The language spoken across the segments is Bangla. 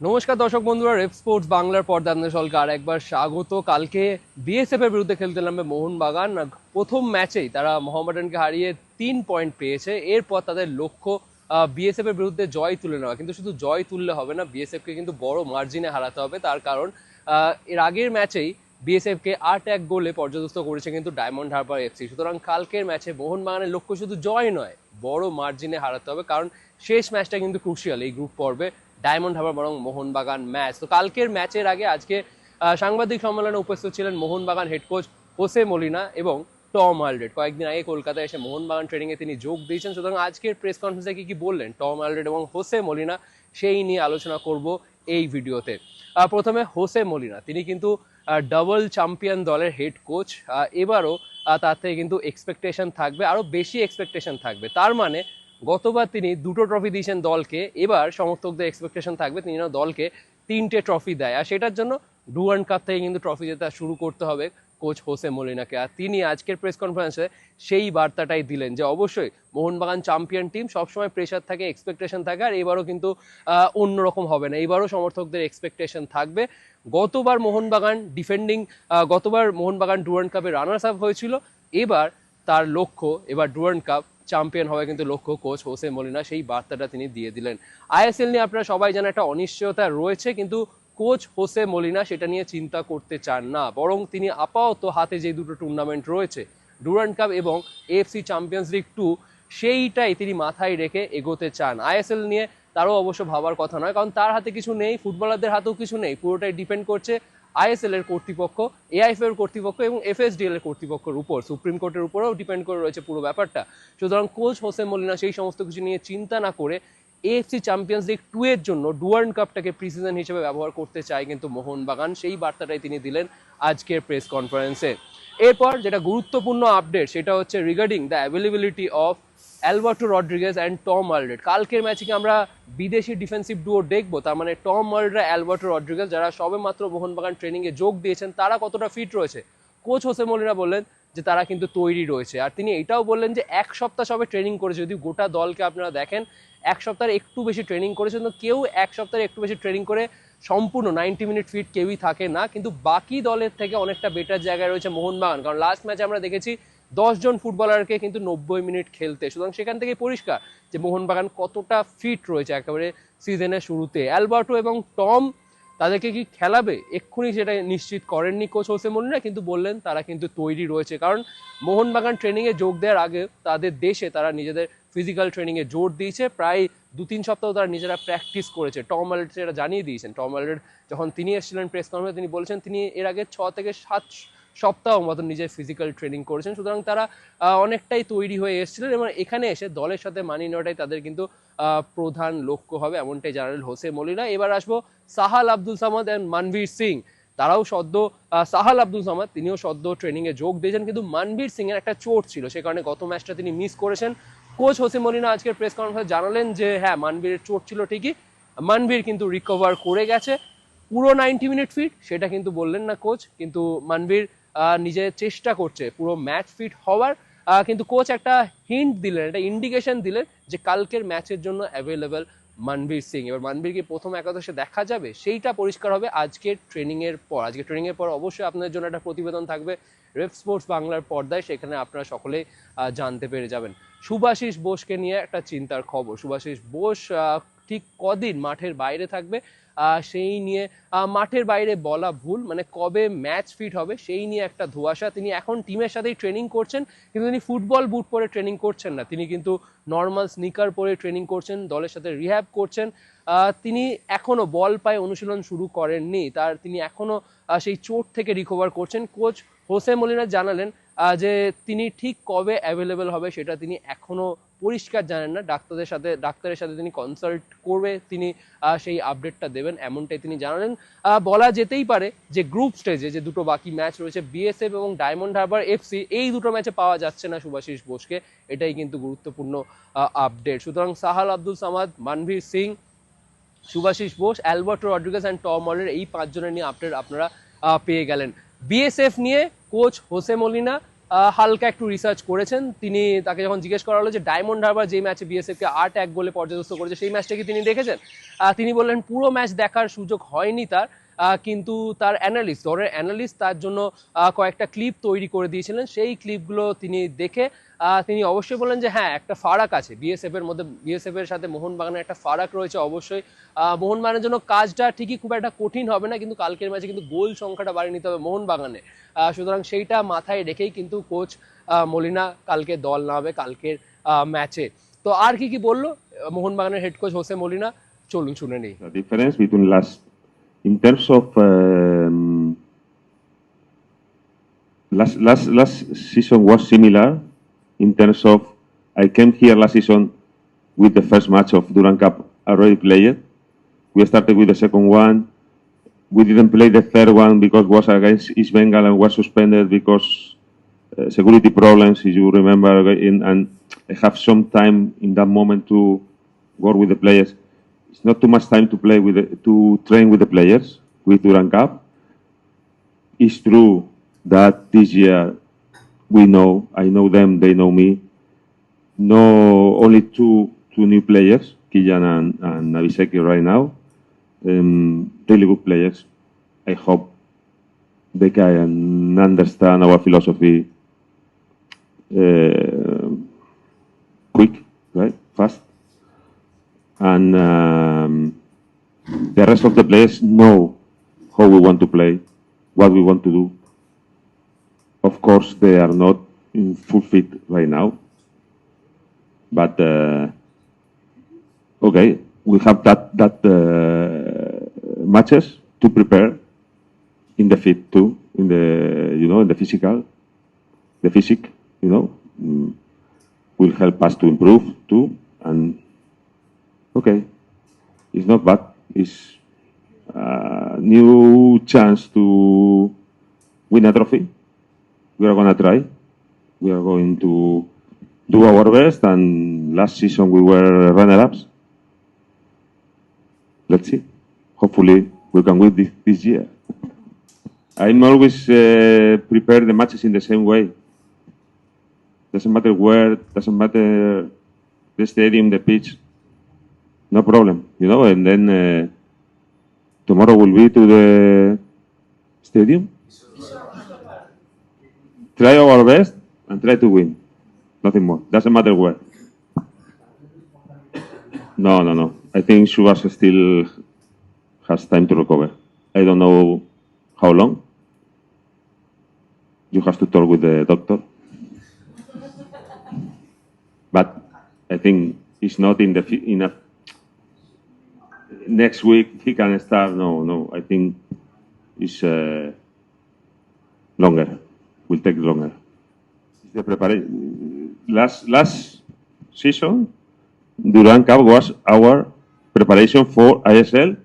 নমস্কার দর্শক বন্ধুরা রেপ স্পোর্টস বাংলার পর্দা আপনাদের সকলকে আর একবার স্বাগত। কালকে বিএসএফ এর বিরুদ্ধে খেলতে নামবে মোহনবাগান। প্রথম ম্যাচেই তারা মোহামেডানকে হারিয়ে তিন পয়েন্ট পেয়েছে। এরপর তাদের লক্ষ্য বিএসএফ এর বিরুদ্ধে জয় তুলে নেওয়া। কিন্তু শুধু জয় তুললে হবে না বিএসএফ কে কিন্তু বড় মার্জিনে হারাতে হবে। তার কারণ এর আগের ম্যাচেই বিএসএফ কে আট এক গোলে পর্যদস্ত করেছে কিন্তু ডায়মন্ড হারবার এফসি সুতরাং কালকের ম্যাচে মোহনবাগানের লক্ষ্য শুধু জয় নয়, বড় মার্জিনে হারাতে হবে। কারণ শেষ ম্যাচটা কিন্তু ক্রুশিয়াল এই গ্রুপ পর্বে। ডায়মন্ড হারবার বরং মোহনবাগান ম্যাচ। তো কালকের ম্যাচের আগে আজকে সাংবাদিক সম্মেলনে উপস্থিত ছিলেন Mohun Bagan head coach Jose Molina এবং টম আলডেড কয়েকদিন আগে কলকাতায় এসে মোহনবাগান ট্রেনিং এ তিনি যোগ দিয়েছেন। সুতরাং আজকের প্রেস কনফারেন্সে কি কি বললেন? টম আলডেড এবং হোসে মলিনা, সেই নিয়ে আলোচনা করব এই ভিডিওতে। প্রথমে হোসে মলিনা, তিনি কিন্তু ডাবল চ্যাম্পিয়ন দলের হেড কোচ এবারও তার থেকে কিন্তু এক্সপেকটেশন থাকবে আরও বেশি এক্সপেকটেশন থাকবে। তার মানে গতবার তিনি দুটো ট্রফি দিয়েছেন দলকে, এবার সমর্থকদের এক্সপেকটেশন থাকবে তিনি যেন দলকে তিনটে ট্রফি দেয়। আর সেটার জন্য ডুয়ান কাপ থেকে কিন্তু ট্রফি জেতা শুরু করতে হবে কোচ হোসে মলিনাকে। আর তিনি আজকের প্রেস কনফারেন্সে সেই বার্তাটাই দিলেন যে অবশ্যই মোহনবাগান চ্যাম্পিয়ন টিম সবসময় প্রেশার থাকে এক্সপেকটেশন থাকে, আর এবারও কিন্তু অন্যরকম হবে না। এবারও সমর্থকদের এক্সপেকটেশন থাকবে। গতবার মোহনবাগান ডিফেন্ডিং গতবার মোহনবাগান ডুয়ান কাপে রানার্স আপ হয়েছিল। এবার তার লক্ষ্য, এবার ডুয়ান কাপ চ্যাম্পিয়ন হবে কিন্তু লক্ষ্য কোচ হোসে মলিনা, সেই বার্তাটা তিনি দিয়ে দিলেন। আইএসএল নিয়ে আপনারা সবাই জানেন একটা অনিশ্চয়তা রয়েছে, কিন্তু কোচ হোসে মলিনা সেটা নিয়ে চিন্তা করতে চান না। বরং তিনি আপাতত হাতে যে দুটো টুর্নামেন্ট রয়েছে ডুরান্ড কাপ এবং এএফসি চ্যাম্পিয়ন্স লিগ টু সেইটাই তিনি মাথায় রেখে এগোতে চান। আইএসএল নিয়ে তারও অবশ্য ভাবার কথা নয়, কারণ তার হাতে কিছু নেই ফুটবলারদের হাতেও কিছু নেই, পুরোটাই ডিপেন্ড করছে আইএসএল এর কর্তৃপক্ষ এআইএফ এর কর্তৃপক্ষ এবং এফএসডিএল এর কর্তৃপক্ষের উপর সুপ্রিম কোর্টের উপরেও ডিপেন্ড করে রয়েছে পুরো ব্যাপারটা। সুতরাং কোচ হোসেন মলিনা সেই সমস্ত কিছু নিয়ে চিন্তা না করে এএফসি চ্যাম্পিয়ন্স লিগ টু এর জন্য ডুয়ার্ন কাপটাকে প্রিসিজন হিসেবে ব্যবহার করতে চায় কিন্তু মোহনবাগান। সেই বার্তাটাই তিনি দিলেন আজকের প্রেস কনফারেন্সে এরপর যেটা গুরুত্বপূর্ণ আপডেট সেটা হচ্ছে regarding the availability of Alberto Rodriguez and Tom Aldred কালকের ম্যাচে কি আমরা বিদেশি ডিফেন্সিভ ডুও দেখব? তার মানে টম আলড্রা অ্যালবার্টো রড্রিগেজ যারা সবেমাত্র মোহনবাগান ট্রেনিংয়ে যোগ দিয়েছেন, তারা কতটা ফিট রয়েছে? কোচ হোসে মলিনা বললেন যে তারা কিন্তু তৈরি রয়েছে। আর তিনি এটাও বললেন যে এক সপ্তাহ সবে ট্রেনিং করেছে। যদি গোটা দলকে আপনারা দেখেন, এক সপ্তাহের একটু বেশি ট্রেনিং করেছেন, তো কেউ এক সপ্তাহের একটু বেশি ট্রেনিং করে সম্পূর্ণ নাইনটি মিনিট ফিট কেউই থাকে না। কিন্তু বাকি দলের থেকে অনেকটা বেটার জায়গায় রয়েছে মোহনবাগান। কারণ লাস্ট ম্যাচে আমরা দেখেছি জন ফুটবলারকে কিন্তু নব্বই মিনিট খেলতে। সুতরাং সেখান থেকে পরিষ্কার যে মোহনবাগান কতটা ফিট রয়েছে একেবারে সিজনের শুরুতে। অ্যালবার্টো এবং টম তাদেরকে কি খেলাবে? এক্ষুনি সেটা নিশ্চিত করেননি কোচ হোসে মলিনা, কিন্তু বললেন তারা কিন্তু তৈরি রয়েছে। কারণ মোহনবাগান ট্রেনিংয়ে যোগ দেওয়ার আগে তাদের দেশে তারা নিজেদের ফিজিক্যাল ট্রেনিংয়ে জোর দিয়েছে। প্রায় দু তিন সপ্তাহ তারা নিজেরা প্র্যাকটিস করেছে। টম আলরেড সেটা জানিয়ে দিয়েছেন। টম আলরেড যখন তিনি এসেছিলেন প্রেস কনফারেন্সে তিনি বলেছেন তিনি এর আগে ছ থেকে সাত সপ্তাহ মতন নিজের ফিজিক্যাল ট্রেনিং করেছেন। সুতরাং তারা অনেকটাই তৈরি হয়ে এসেছিলেন এবং এখানে এসে দলের সাথে মানিয়ে নেওয়াটাই তাদের কিন্তু প্রধান লক্ষ্য হবে এমনটাই জানালেন হোসে মলিনা। এবার আসব সাহাল আব্দুল সামাদ অ্যান্ড মানভীর সিং। তারাও সদ্য সাহাল আব্দুল সামাদ, তিনিও সদ্য ট্রেনিং এ যোগ দিয়েছেন। কিন্তু মানভীর সিং এর একটা চোট ছিল, সে কারণে গত ম্যাচটা তিনি মিস করেছেন। কোচ হোসে মলিনা আজকের প্রেস কনফারেন্স জানালেন যে হ্যাঁ মানবীরের চোট ছিল ঠিকই, মানবীর কিন্তু রিকভার করে গেছে। পুরো নাইনটি মিনিট ফিট সেটা কিন্তু বললেন না কোচ কিন্তু মানবীর নিজে চেষ্টা করছে পুরো ম্যাচ ফিট হওয়ার। কিন্তু কোচ একটা হিন্ট দিলেন, একটা ইন্ডিকেশন দিলেন যে কালকের ম্যাচের জন্য অ্যাভেলেবেল মানবীর সিং। এবার মানবীরকে প্রথম একাদশে দেখা যাবে? সেইটা পরিষ্কার হবে আজকের ট্রেনিংয়ের পর। আজকে ট্রেনিংয়ের পর অবশ্যই আপনাদের জন্য একটা প্রতিবেদন থাকবে রেফ স্পোর্টস বাংলার পর্দায়। সেখানে আপনারা সকলেই জানতে পেরে যাবেন। সুভাষিস বোসকে নিয়ে একটা চিন্তার খবর। সুভাষিস বোস ঠিক কদিন মাঠের বাইরে থাকবে। সেই নিয়ে মাঠের বাইরে বলা ভুল মানে কবে ম্যাচ ফিট হবে সেই নিয়ে একটা ধোঁয়াশা। তিনি এখন টিমের সাথেই ট্রেনিং করছেন, কিন্তু তিনি ফুটবল বুট পরে ট্রেনিং করছেন না। তিনি কিন্তু নর্মাল স্নিকার পরে ট্রেনিং করছেন, দলের সাথে রিহ্যাব করছেন। তিনি এখনও বল পায়ে অনুশীলন শুরু করেননি। তার তিনি এখনও সেই চোট থেকে রিকভার করছেন। কোচ হোসে মলিনা জানালেন যে তিনি ঠিক কবে অ্যাভেলেবেল হবে সেটা তিনি এখনও পরিষ্কার জানেন না, ডাক্তারদের সাথে, ডাক্তারের সাথে তিনি কনসাল্ট করবে, তিনি সেই আপডেটটা দেবেন, এমনটাই তিনি জানালেন। বলা যেতেই পারে যে গ্রুপ স্টেজে যে দুটো বাকি ম্যাচ রয়েছে বিএসএফ এবং ডায়মন্ড হারবার এফসি এই দুটো ম্যাচে পাওয়া যাচ্ছে না সুভাষিস বোসকে। এটাই কিন্তু গুরুত্বপূর্ণ আপডেট সুতরাং Sahal Abdul Samad, Manvir Singh, Subhasish Bose, Alberto Rodriguez and Tom মলের এই পাঁচজনের নিয়ে আপডেট আপনারা পেয়ে গেলেন। বিএসএফ নিয়ে কোচ হোসে মলিনা হালকা একটু রিসার্চ করেছেন। তিনি তাকে যখন জিজ্ঞেস করা হলো যে ডায়মন্ড হারবার যে ম্যাচে বিএসএফকে আট এক গোলে পর্যদস্ত করেছে, সেই ম্যাচটা কি তিনি দেখেছেন? তিনি বললেন, পুরো ম্যাচ দেখার সুযোগ হয়নি তার। কিন্তু তার অ্যানালিস্ট দলের অ্যানালিস্ট তার জন্য কয়েকটা ক্লিপ তৈরি করে দিয়েছিলেন। সেই ক্লিপগুলো তিনি দেখে তিনি অবশ্যই বললেন যে হ্যাঁ একটা ফারাক আছে। বিএসএফ এর মধ্যে বিএসএফ এর সাথে মোহনবাগানের একটা ফারাক রয়েছে অবশ্যই। মোহনবাগানের জন্য কাজটা ঠিকই খুব একটা কঠিন হবে না কিন্তু কালকের ম্যাচে কিন্তু গোল সংখ্যাটা বাড়িয়ে নিতে হবে মোহনবাগানে। সুতরাং সেইটা মাথায় রেখেই কিন্তু কোচ মলিনা কালকে দল নামবে কালকের ম্যাচে। তো আর কি কি বলল? মোহনবাগানের হেড কোচ হোসে মলিনা চলুন শুনে নেই। Between last in terms of um, last last last season was similar in terms of I came here last season with the first match of Duran Cup already played. We started with the second one. We didn't play the third one because was against East Bengal and was suspended because uh, security problems, if you remember, in, and I have some time in that moment to work with the players it's not too much time to play with the, to train with the players with Duran Cup. It's true that this year we know, I know them, they know me. No, only two two new players, Kijan and, and Naviseki right now. Um, really good players. I hope they can understand our philosophy uh, quick, right, fast and um, the rest of the players know how we want to play, what we want to do. Of course, they are not in full fit right now, but uh, okay, we have that that uh, matches to prepare in the fit too, in the you know in the physical, the physic, you know, mm, will help us to improve too, and okay, it's not bad. It's a new chance to win a trophy. We are gonna try. We are going to do our best. And last season we were runner-ups. Let's see. Hopefully we can win this, this year. I'm always uh, prepare the matches in the same way. Doesn't matter where. Doesn't matter the stadium, the pitch no problem, you know, and then uh, tomorrow will be to the stadium. Try our best and try to win. Nothing more. Doesn't matter where. No, no, no. I think Shubas still has time to recover. I don't know how long. You have to talk with the doctor. But I think it's not in the in a next week he can start. No, no, I think it's uh, longer. Will take longer. Last last season, Duran Cup was our preparation for ISL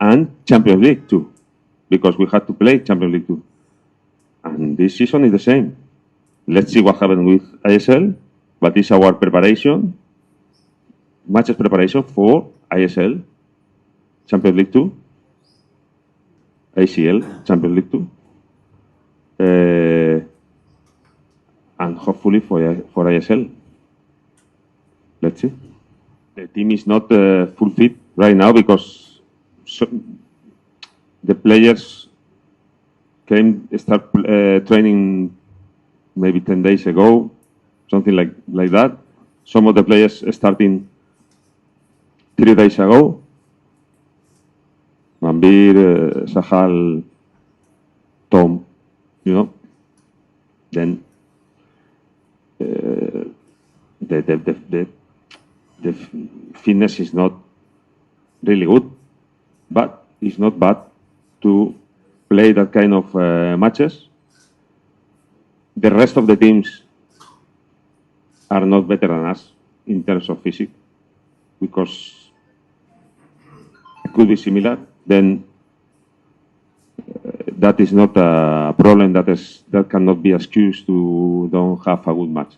and Champions League too, because we had to play Champions League too. And this season is the same. Let's see what happens with ISL, but it's our preparation, matches preparation for ISL Champions League 2, ACL, Champions League 2, uh, and hopefully for, for ISL. Let's see. The team is not uh, full fit right now because so, the players came start uh, training maybe 10 days ago, something like, like that. Some of the players starting three days ago, Mambir, uh, Sahal, Tom, you know. Then uh, the, the, the, the, the fitness is not really good, but it's not bad to play that kind of uh, matches. The rest of the teams are not better than us in terms of physique because it could be similar then that is not a problem that is that cannot be excused to don't have a good match.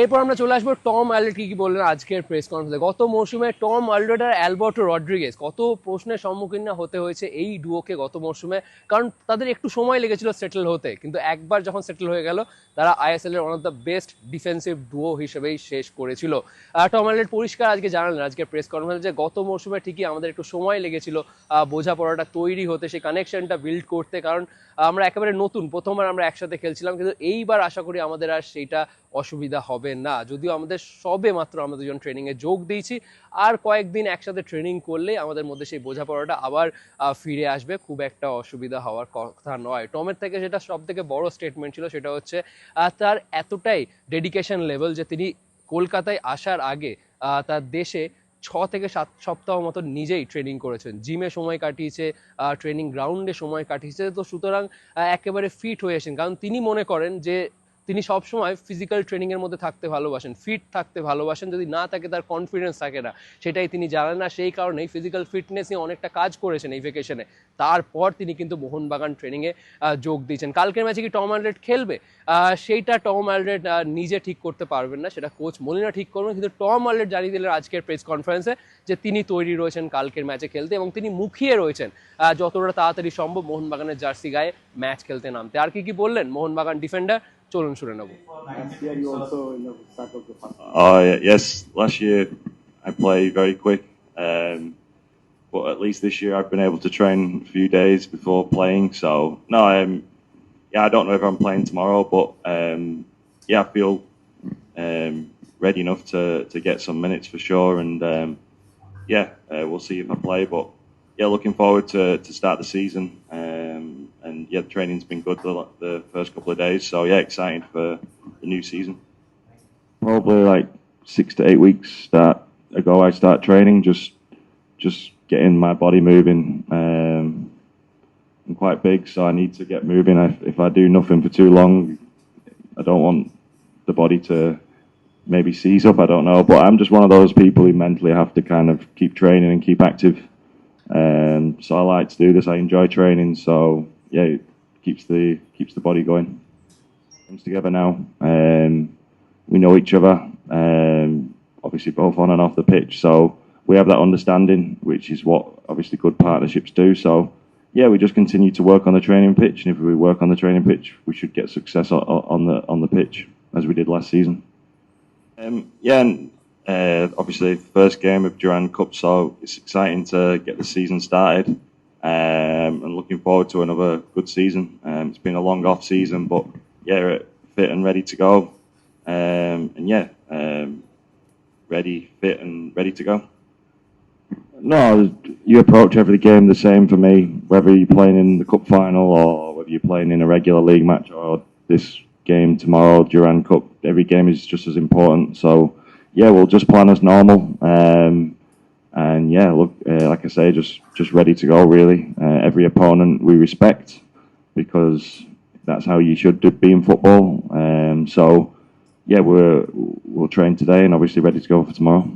এরপর আমরা চলে আসব টম অ্যালডেট কি কি বললেন আজকের প্রেস কনফারেন্সে গত মৌসুমে টম অ্যালডেট আর অ্যালবার্টো রড্রিগেজ, কত প্রশ্নের সম্মুখীন না হতে হয়েছে এই ডুয়োকে গত মৌসুমে? কারণ তাদের একটু সময় লেগেছিল সেটেল হতে, কিন্তু একবার যখন সেটেল হয়ে গেল, তারা আইএসএল এর one of the best defensive duo হিসেবেই শেষ করেছিল। টম অ্যালডেট পরিষ্কার আজকে জানালেন, আজকের প্রেস কনফারেন্সে যে গত মৌসুমে ঠিকই আমাদের একটু সময় লেগেছিল বোঝাপড়াটা তৈরি হতে, সেই কানেকশনটা বিল্ড করতে, কারণ আমরা একেবারে নতুন, প্রথমবার আমরা একসাথে খেলছিলাম, কিন্তু এইবার আশা করি আমাদের আর সেইটা অসুবিধা হবে না। যদিও আমাদের সবে মাত্র আমরা দুজন ট্রেনিংয়ে যোগ দিয়েছি, আর কয়েকদিন একসাথে ট্রেনিং করলে আমাদের মধ্যে সেই বোঝাপড়াটা আবার ফিরে আসবে। খুব একটা অসুবিধা হওয়ার কথা নয়। টমের থেকে যেটা সব থেকে বড় স্টেটমেন্ট ছিল সেটা হচ্ছে তার এতটাই ডেডিকেশন লেভেল যে তিনি কলকাতায় আসার আগে তার দেশে ছ থেকে সাত সপ্তাহ মতো নিজেই ট্রেনিং করেছেন। জিমে সময় কাটিয়েছে ট্রেনিং গ্রাউন্ডে সময় কাটিয়েছে। তো সুতরাং একেবারে ফিট হয়ে এসেছেন কারণ তিনি মনে করেন যে তিনি সবসময় ফিজিক্যাল ট্রেনিং এর মধ্যে থাকতে ভালোবাসেন ফিট থাকতে ভালোবাসেন, যদি না থাকে তার কনফিডেন্স থাকে না। সেটাই তিনি জানেন না, সেই কারণেই ফিজিক্যাল ফিটনেস নিয়ে অনেকটা কাজ করেছেন এই ভেকেশনে তারপর তিনি কিন্তু মোহনবাগান ট্রেনিংয়ে যোগ দিয়েছেন। কালকের ম্যাচে কি টম অ্যালড্রেড খেলবে? সেইটা টম অ্যালড্রেড নিজে ঠিক করতে পারবেন না, সেটা কোচ মলিনা ঠিক করবেন, কিন্তু টম অ্যালড্রেড জানিয়ে দিলেন আজকের প্রেস কনফারেন্সে যে তিনি তৈরি রয়েছেন কালকের ম্যাচে খেলতে এবং তিনি মুখিয়ে রয়েছেন যতটা তাড়াতাড়ি সম্ভব মোহনবাগানের জার্সি গায়ে ম্যাচ খেলতে নামতে। আর কি কি বললেন মোহনবাগান ডিফেন্ডার চলুন শুনে নেবো Last year you also in the start of the first. Oh yeah, yes, last year I played very quick, um, but at least this year I've been able to train a few days before playing. So no, um, yeah, I don't know if I'm playing tomorrow, but um, yeah, I feel um, ready enough to, to get some minutes for sure. And um, yeah, uh, we'll see if I play, but yeah, looking forward to, to start the season. Um, and yeah, the training's been good the, the first couple of days, so yeah, excited for the new season. Probably like six to eight weeks start ago, I start training, just just getting my body moving. Um, I'm quite big, so I need to get moving. I, if I do nothing for too long, I don't want the body to maybe seize up. I don't know, but I'm just one of those people who mentally have to kind of keep training and keep active. Um, so I like to do this. I enjoy training, so yeah, it keeps the keeps the body going. Comes together now. Um, we know each other, um, obviously both on and off the pitch. So we have that understanding, which is what obviously good partnerships do. So yeah, we just continue to work on the training pitch, and if we work on the training pitch, we should get success on, the on the pitch as we did last season. Um, yeah, and uh, obviously first game of Duran Cup, so it's exciting to get the season started. Um, and looking forward to another good season. Um, it's been a long off season, but yeah, fit and ready to go. Um, and yeah, um, ready, fit, and ready to go. No, you approach every game the same for me, whether you're playing in the cup final or whether you're playing in a regular league match or this game tomorrow, Duran Cup. Every game is just as important. So, yeah, we'll just plan as normal. Um, and yeah, look, uh, like I say, just just ready to go. Really, uh, every opponent we respect because that's how you should be in football. Um, so, yeah, we're we'll train today and obviously ready to go for tomorrow.